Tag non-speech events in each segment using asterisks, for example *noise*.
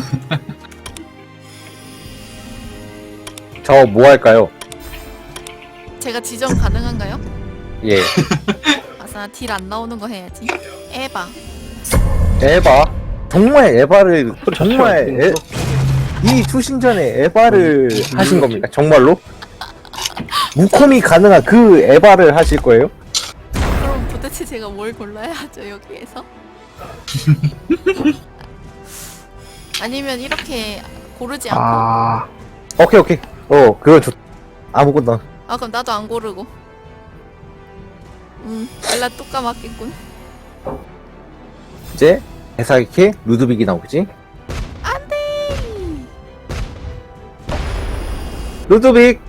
*laughs* 저 뭐 할까요? 제가 지정 가능한가요? 예. 아싸 딜안 나오는 거 해야지. 에바. 에바. 정말 에바를 정말 에, 이 투신전에 에바를 하신 겁니까? 정말로? 무콤이 가능한 그 에바를 하실 거예요? 그럼 도대체 제가 뭘 골라야 하죠 여기에서? *laughs* 아니면 이렇게 고르지 않고 아, 아, 오케이 오케이. 어 그거 좋. 아무거나. 그럼 나도 안 고르고. 음 엘라 뚜까 맞겠군. 이제 에사이케 루드빅이 나오겠지? 안돼. 루드빅.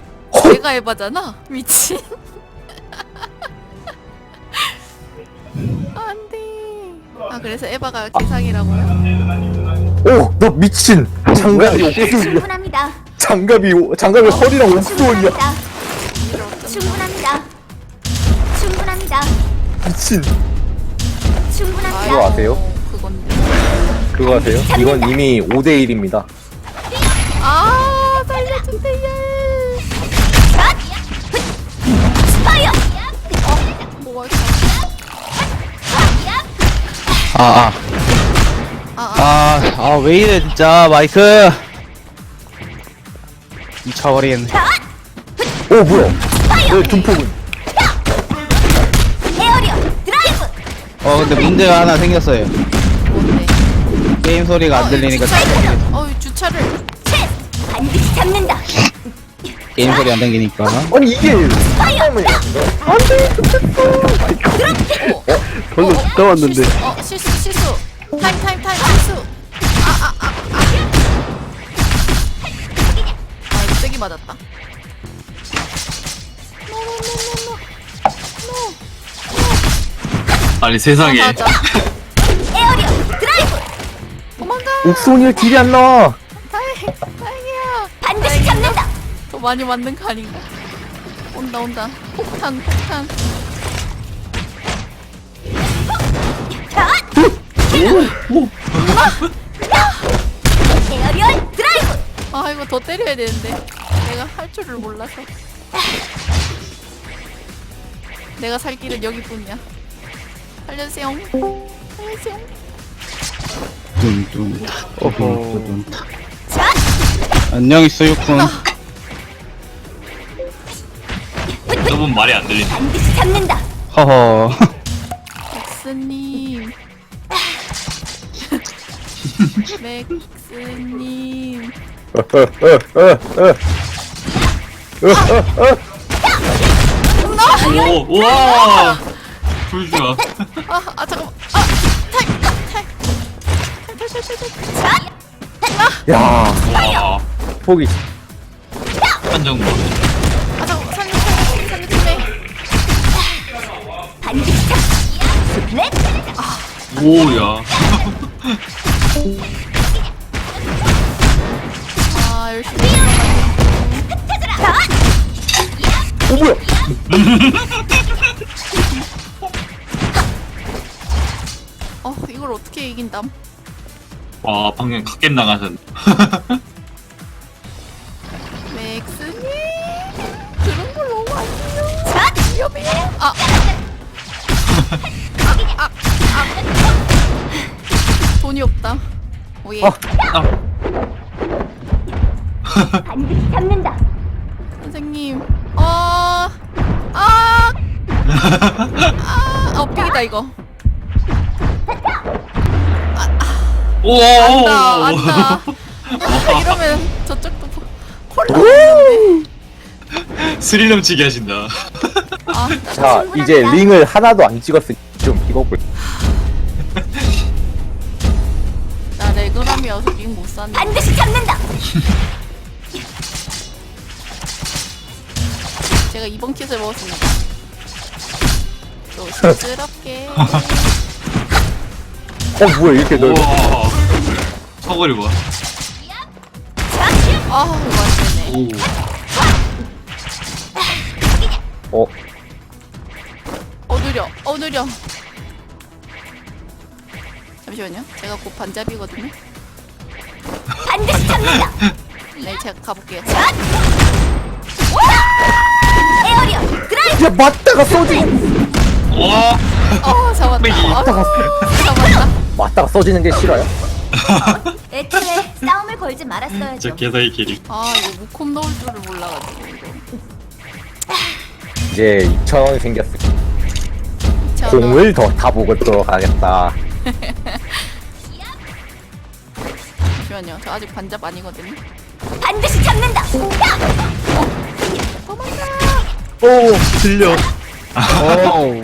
내가 에바잖아. 미친. *laughs* 안돼. 아 그래서 에바가 개상이라고요? 오, 너 미친. 장갑이 옥수수야. 충분합니다. 장갑이 오- 장갑이 허리랑 옥수수야. 충분합니다. 충분합니다. 충분합니다. 미친. 충분합니다. 그거 아세요? 그건데. 그거 아세요? 이건 이미 5대 1입니다. 아 살려주세요. 뭐가 있어? 아, 아, 아, 아. 왜 이래, 진짜, 마이크. 미쳐버리겠네. 오, 뭐야? 왜? 에어리어 드라이브. 어, 근데 문제가 하나 생겼어요. 뭔데? 게임 소리가 안 들리니까 주차를. 어 주차를. 체스. 반드시 잡는다. 게임 소리 안 들리니까. 아니 이게 스파이어. 별로 듣다 왔는데. 실수, 어 실수 실수. 타임 타임 타임 맞았다. 아니 세상에 맞아. 에어리어 드라이브. 도망가. 옥소니의 딜이 안 나와. 다행 다행이야. 반드시 잡는다. 더 많이 맞는 거 아닌가? 온다 온다. 폭탄 폭탄. 에어리어 드라이브. 아 이거 더 때려야 되는데 내가 할 줄을 몰라서 내가 살 길은 여기뿐이야 살려주세요 살려주세요 타. 어허. 뚠뚠 타. 안녕히 있어요군. 저분 말이 안 들린다 반드시 잡는다. 허허. 맥스님 맥스님 *laughs* 오 우와 불주야 아, 아 잠깐만 아 타임 타임 타임 타임 타임 타임 야, 와 포기. 한정도 아 잠깐만 살려 살려 살려주네 반드시 잡. 네. 오야 오 뭐야? 어 이걸 어떻게 이긴담 와 방금 갓겜 나가셨네 *laughs* 맥스님 그런 걸 너무 안 해요 위험해 아 아, 아, 아. 돈이 없다 오예 아. 반드시 잡는다. 선생님 어... 아... 아... 아... 엎이다 이거. 안다 안다. 아, *laughs* 이러면 저쪽도 콜라 스릴 넘치게 하신다. 아, 자, 이제 링을 하나도 안 찍었으니 좀 이거 볼. 나 레그람이어서 링못 샀네 반드시 잡는다. *laughs* 제가 이번 킷을 먹었습니다. 조심스럽게. 어 뭐야 이렇게 넓어? 우와. 서거리 봐 아 이거 안 되네. 오. 어, 어 느려. 어 느려. 잠시만요. 제가 곧 반잡이거든요. 반드시 잡는다. 네 제가 가볼게요. 드라이브. 야 맞다가 쏘지 와 어? 잡았다. 어, 맞다가 잡았다. 맞다가 쏘지는 게 싫어요? *laughs* 애초에 싸움을 걸지 말았어야죠. 저 개사의 캐릭 아 이거 무콤 넣을 줄을 몰라가지고. 이제 2,000원이 생겼어. 자, 공을 더 타보고 들어가겠다. 잠시만요. 저 아직 반잡 아니거든요. 반드시 잡는다. 야! 오 들려. 오.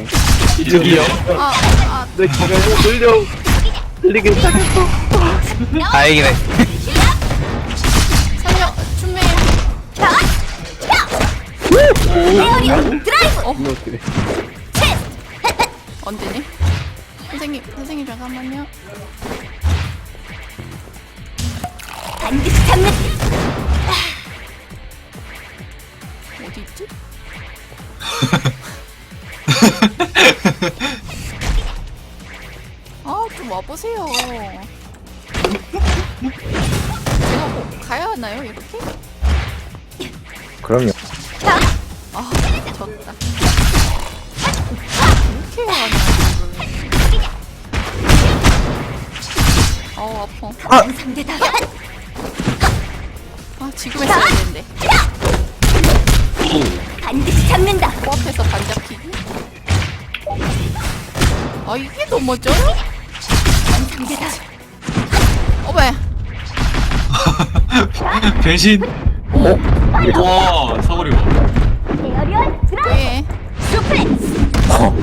이쪽이요 아 아. 내 귀가 들려. 들리기 시작했어. 다행이네. 살려 준비! 에어리어 드라이브. 이거 어떻게 언제니? 선생님 선생님 잠깐만요. 반드시 잡는. 어디 있지? 좀 와보세요 제가 뭐 가야 하나요 이렇게? 그럼요 자! 아 졌다 이렇게 해야 하나 어우 아파 상대다. 아 지금 했어야 되는데 반드시 잡는다. 코앞에서 반잡히기 아 이게 넘어져요? 강한 상대다. 어메 변신 어? 이게 와 사거리 봐 에어리어 드라이브. 왜? 수플렉스. 어,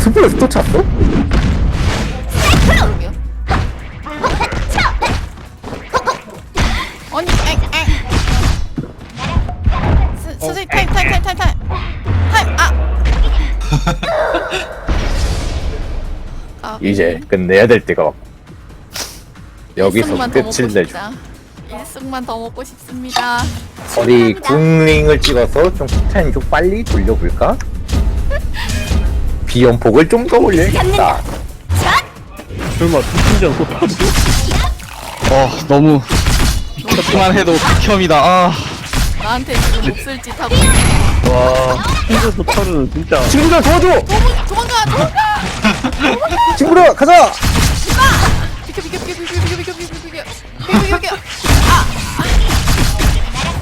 스플레스 또 찼어? 그러게요 차! 아니 엥엥 선생님 타임 타임 타임 타임 타임 타임 아 아, *laughs* 이제 끝내야 될 때가 왔고 여기서 끝을 내줘. 그 일승만 더 먹고 싶습니다. 어디 궁링을 찍어서 좀 폭탄 좀 빨리 돌려볼까? *laughs* 비염폭을 좀 더 올려야겠다. 설마 투신전 꽃까지? 어 너무 비켜만 해도 비켜이다 아. 나한테 지금 네. 몹쓸 짓 하고 있네. 와 힘들어서 털은 진짜 친구들 도와줘! 도망가 도망가! *laughs* 친구들 가자! 비켜 비켜 비켜.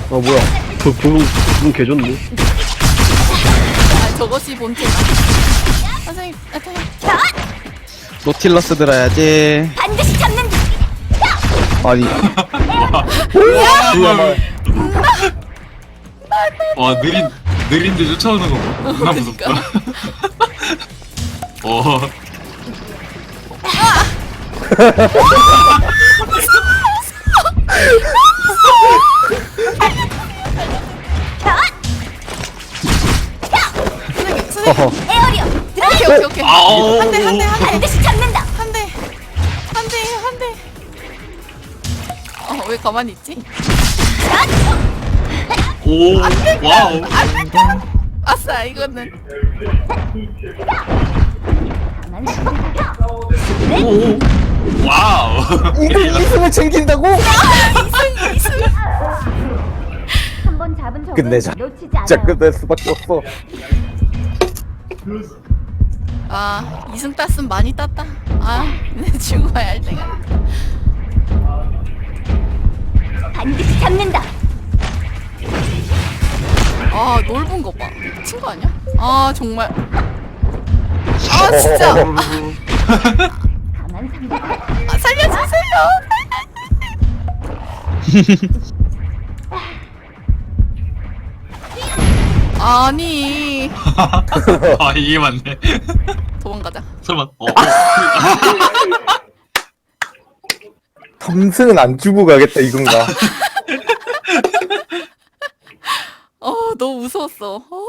아 뭐야 그 부분 부분 개좋네 아 저것이 본체다 선생님 아 선생님 자! 노틸러스 들어야지 반드시 잡는다. 아니 와 느린 느린데 쫓아오는 거 봐. 겁나 무섭다. *laughs* 어. 오케이 오케이 오케이 아오. 한대 한 대 한 대 반드시 잡는다. 한 대 한 대 한 대 어 왜 가만히 있지? 오. 와우. 아싸 이거는. 오. 와우. 이거 이승을 챙긴다고? 한번 잡은 적은 끝내자. 놓치지 진짜 않아요. 끝낼 수밖에 없어 아 이승 땄으면 많이 땄다 아 근데 죽어야 할 때가 반드시 잡는다. 아 넓은 거봐 미친 거 아니야? 아 정말 아 진짜. *laughs* 아, 살려주세요 *laughs* *laughs* 아니 *laughs* 아 이게 맞네. 도망가자 설마. 어. *laughs* 텀승은 안 주고 가겠다 이건가 어 너무 무서웠어 어.